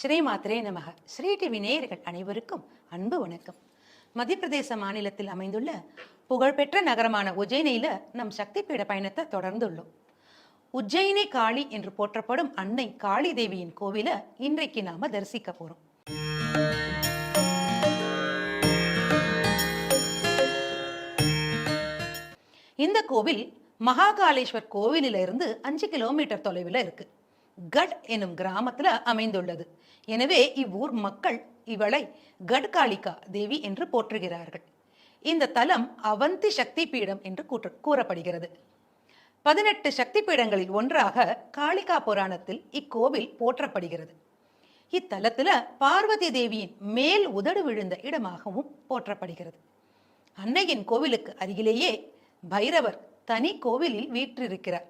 ஸ்ரீ மாத்ரே நமக. ஸ்ரீ டிவி நேயர்கள் அனைவருக்கும் அன்பு வணக்கம். மத்திய பிரதேச மாநிலத்தில் அமைந்துள்ள புகழ்பெற்ற நகரமான உஜ்ஜயினியில் நம் சக்தி பீட பயணத்தை தொடர்ந்துள்ளோம். உஜ்ஜயினி காளி என்று போற்றப்படும் அன்னை காளி தேவியின் கோவிலை இன்றைக்கு நாம தரிசிக்க போறோம். இந்த கோவில் மகாகாலேஸ்வர் கோவிலிலிருந்து அஞ்சு கிலோமீட்டர் தொலைவில் இருக்குது கட் எனும் கிராமத்தில் அமைந்துள்ளது. எனவே இவ்வூர் மக்கள் இவளை கட்காளிகா தேவி என்று போற்றுகிறார்கள். இந்த தலம் அவந்தி சக்தி பீடம் என்று கூற்று- கூறப்படுகிறது. பதினெட்டு சக்தி பீடங்களில் ஒன்றாக காளிகா புராணத்தில் இக்கோவில் போற்றப்படுகிறது. இத்தலத்தில் பார்வதி தேவியின் மேல் உதடு விழுந்த இடமாகவும் போற்றப்படுகிறது. அன்னையின் கோவிலுக்கு அருகிலேயே பைரவர் தனி கோவிலில் வீற்றிருக்கிறார்.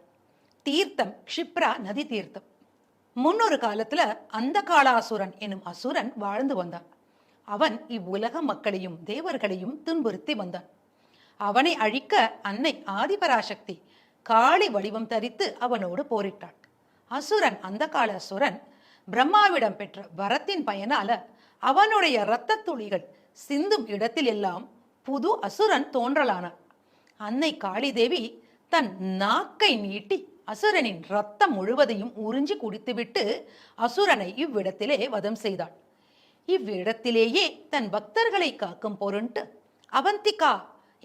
தீர்த்தம் க்ஷிப்ரா நதி தீர்த்தம். முன்னொரு காலத்துல அந்த காலாசுரன் எனும் அசுரன் வாழ்ந்து வந்தான். அவன் இவ்வுலக மக்களையும் தேவர்களையும் துன்புறுத்தி வந்தான். அவனை அழிக்க அன்னை ஆதிபராசக்தி காளி வடிவம் தரித்து அவனோடு போரிட்டாள் அசுரன் அந்த கால அசுரன் பிரம்மாவிடம் பெற்ற வரத்தின் பயனால அவனுடைய இரத்த துளிகள் சிந்தும் இடத்தில் எல்லாம் புது அசுரன் தோன்றலானான். அன்னை காளிதேவி தன் நாக்கை நீட்டி அசுரனின் ரத்தம் முழுவதையும் உறிஞ்சி குடித்துவிட்டு அசுரனை இவ்விடத்திலே வதம் செய்தாள். இவ்விடத்திலேயே தன் பக்தர்களை காக்கும் பொருண்டு அவந்திகா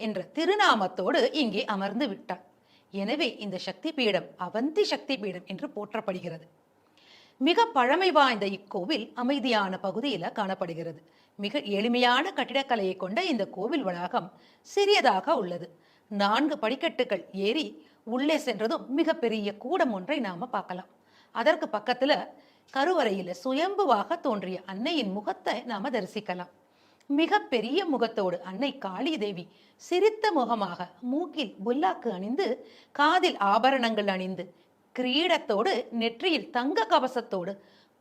என்ற திருநாமத்தோடு இங்கே அமர்ந்து விட்டாள். எனவே இந்த சக்தி பீடம் அவந்தி சக்தி பீடம் என்று போற்றப்படுகிறது. மிக பழமை வாய்ந்த இக்கோவில் அமைதியான பகுதியில் காணப்படுகிறது. மிக எளிமையான கட்டிடக்கலையை கொண்ட இந்த கோவில் வளாகம் சிறியதாக உள்ளது. நான்கு படிக்கட்டுகள் ஏறி உள்ளே சென்றதும் மிகப்பெரிய கூடம் ஒன்றை நாம பார்க்கலாம். அதற்கு பக்கத்துல கருவறையில சுயம்புவாக தோன்றிய அன்னையின் முகத்தை நாம தரிசிக்கலாம். மிக பெரிய முகத்தோடு அன்னை காளி தேவி சிரித்த முகமாக மூக்கில் புல்லாக்கு அணிந்து காதில் ஆபரணங்கள் அணிந்து கிரீடத்தோடு நெற்றியில் தங்க கவசத்தோடு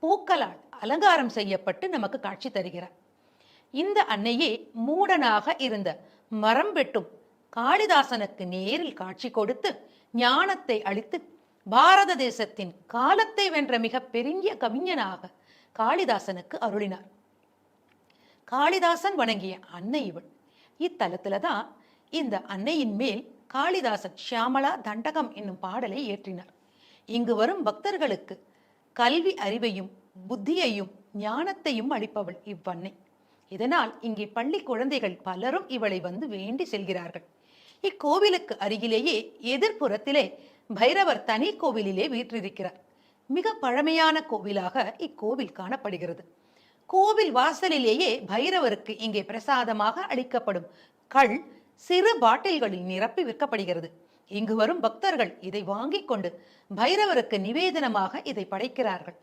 பூக்களால் அலங்காரம் செய்யப்பட்டு நமக்கு காட்சி தருகிறார். இந்த அன்னையே மூடனாக இருந்த மரம் வெட்டும் காளிதாசனுக்கு நேரில் காட்சி கொடுத்து ஞானத்தை அளித்து பாரத தேசத்தின் காலத்தை வென்ற மிக பெரிய கவிஞனாக காளிதாசனுக்கு அருளினார். காளிதாசன் வணங்கிய அன்னை இவள். இத்தலத்துல தான் இந்த அன்னையின் மேல் காளிதாசன் ஷியாமலா தண்டகம் என்னும் பாடலை இயற்றினார். இங்கு வரும் பக்தர்களுக்கு கல்வி அறிவையும் புத்தியையும் ஞானத்தையும் அளிப்பவள் இவ்வன்னை. இதனால் இங்கே பள்ளி குழந்தைகள் பலரும் இவளை வந்து வேண்டி செல்கிறார்கள். இக்கோவிலுக்கு அருகிலேயே எதிர்ப்புறத்திலே பைரவர் தனி கோவிலிலே வீற்றிருக்கிறார். மிக பழமையான கோவிலாக இக்கோவில் காணப்படுகிறது. கோவில் வாசலிலேயே பைரவருக்கு இங்கே பிரசாதமாக அளிக்கப்படும் கள் சிறு பாட்டில்களில் நிரப்பி விற்கப்படுகிறது. இங்கு வரும் பக்தர்கள் இதை வாங்கிக் கொண்டு பைரவருக்கு நிவேதனமாக இதை படைக்கிறார்கள்.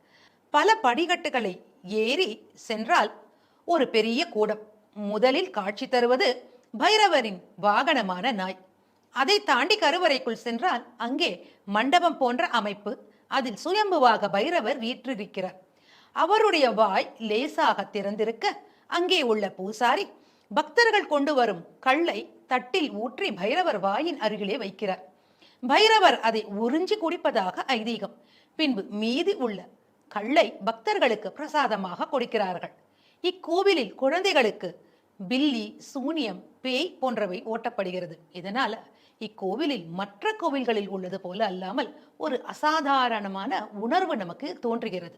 பல படிக்கட்டுகளை ஏறி சென்றால் ஒரு பெரிய கூடம். முதலில் காட்சி தருவது பைரவரின் வாகனமான நாய். அதை தாண்டி கருவறைக்குள் சென்றால் அங்கே மண்டபம் போன்ற அமைப்பு அதில் சுயம்புவாக பைரவர் வீற்றிருக்கிறார். அவருடைய வாய் லேசாக திறந்திருக்க அங்கே உள்ள பூசாரி பக்தர்கள் கொண்டு வரும் கல்லை தட்டில் ஊற்றி பைரவர் வாயின் அருகிலே வைக்கிறார். பைரவர் அதை உறிஞ்சி குடிப்பதாக ஐதீகம். பின்பு மீதி உள்ள கல்லை பக்தர்களுக்கு பிரசாதமாக கொடுக்கிறார்கள். இக்கோவிலில் குழந்தைகளுக்கு பில்லி சூனியம் பேய் போன்றவை ஓட்டப்படுகிறது. இதனால இக்கோவிலில் மற்ற கோவில்களில் உள்ளது போல அல்லாமல் ஒரு அசாதாரணமான உணர்வு நமக்கு தோன்றுகிறது.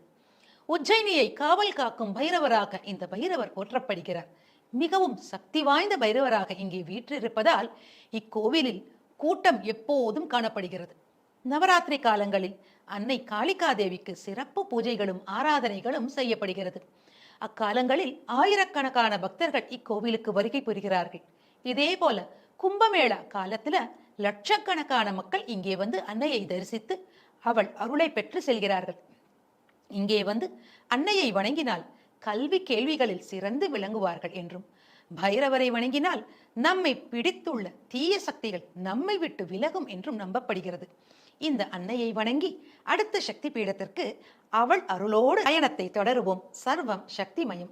உஜ்ஜயினியை காவல் காக்கும் பைரவராக இந்த பைரவர் போற்றப்படுகிறார். மிகவும் சக்தி வாய்ந்த பைரவராக இங்கே வீற்றிருப்பதால் இக்கோவிலில் கூட்டம் எப்போதும் காணப்படுகிறது. நவராத்திரி காலங்களில் அன்னை காளிகா தேவிக்கு சிறப்பு பூஜைகளும் ஆராதனைகளும் செய்யப்படுகிறது. அக்காலங்களில் ஆயிரக்கணக்கான பக்தர்கள் இக்கோவிலுக்கு வருகை புரிகிறார்கள். இதே போல கும்பமேளா காலத்துல லட்சக்கணக்கான மக்கள் இங்கே வந்து அன்னையை தரிசித்து அவள் அருளை பெற்று செல்கிறார்கள். இங்கே வந்து அன்னையை வணங்கினால் கல்வி கேள்விகளில் சிறந்து விளங்குவார்கள் என்றும் பைரவரை வணங்கினால் நம்மை பிடித்துள்ள தீய சக்திகள் நம்மை விட்டு விலகும் என்றும் நம்பப்படுகிறது. இந்த அன்னையை வணங்கி அடுத்த சக்தி பீடத்திற்கு அவள் அருளோடு பயணத்தை தொடருவோம். சர்வம் சக்திமயம்.